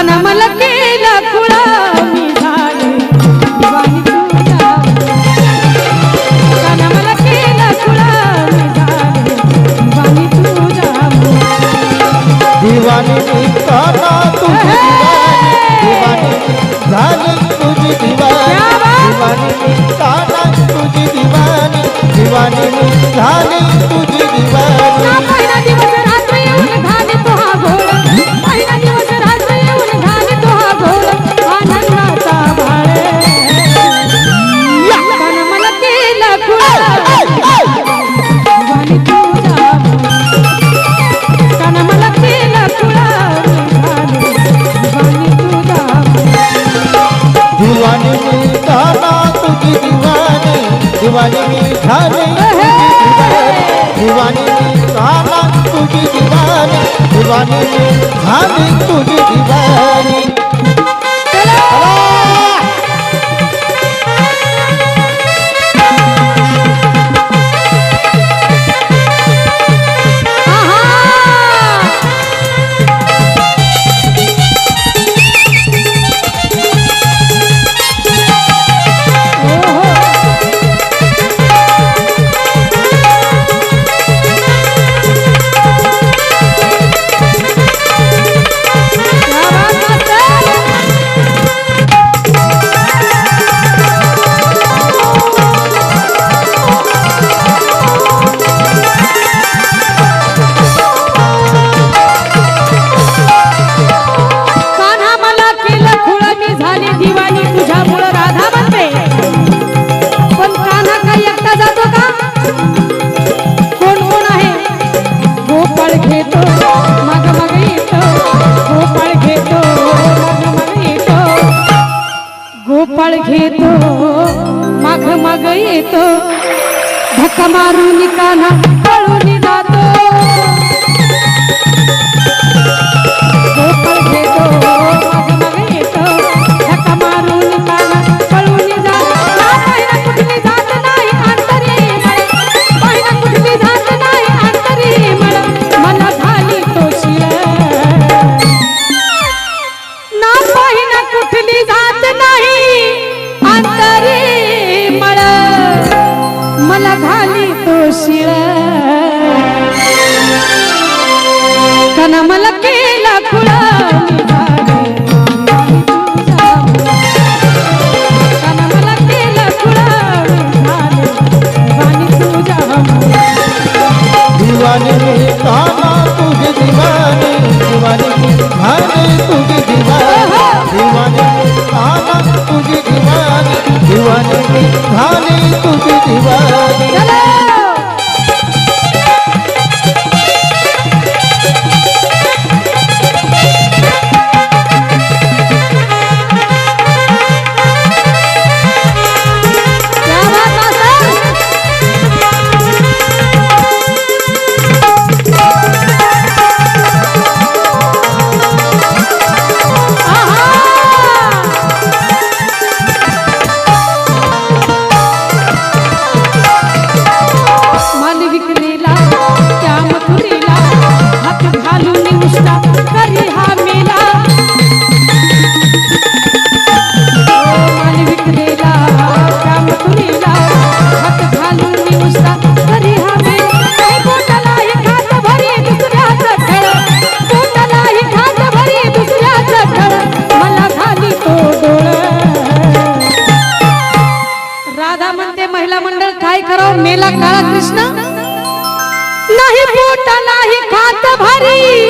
तुला मला केला खुळा मी झाले दिवाणी तुला तुला मला केला खुळा मी झाले दिवाणी तुझा दिवाणी तुला तुझी दिवाणी. झाले तुझी दिवाणी. दिवाणी तुला तुझी दिवाणी. दिवाणी झाले तुझी दिवाणी. झाले दिवाणी झाला तुझी दिवाणी. दिवाणी झाली तुझी दिवाणी. येतो धक्का मारून काना पळून झाली तोशिळ कना मला ভারী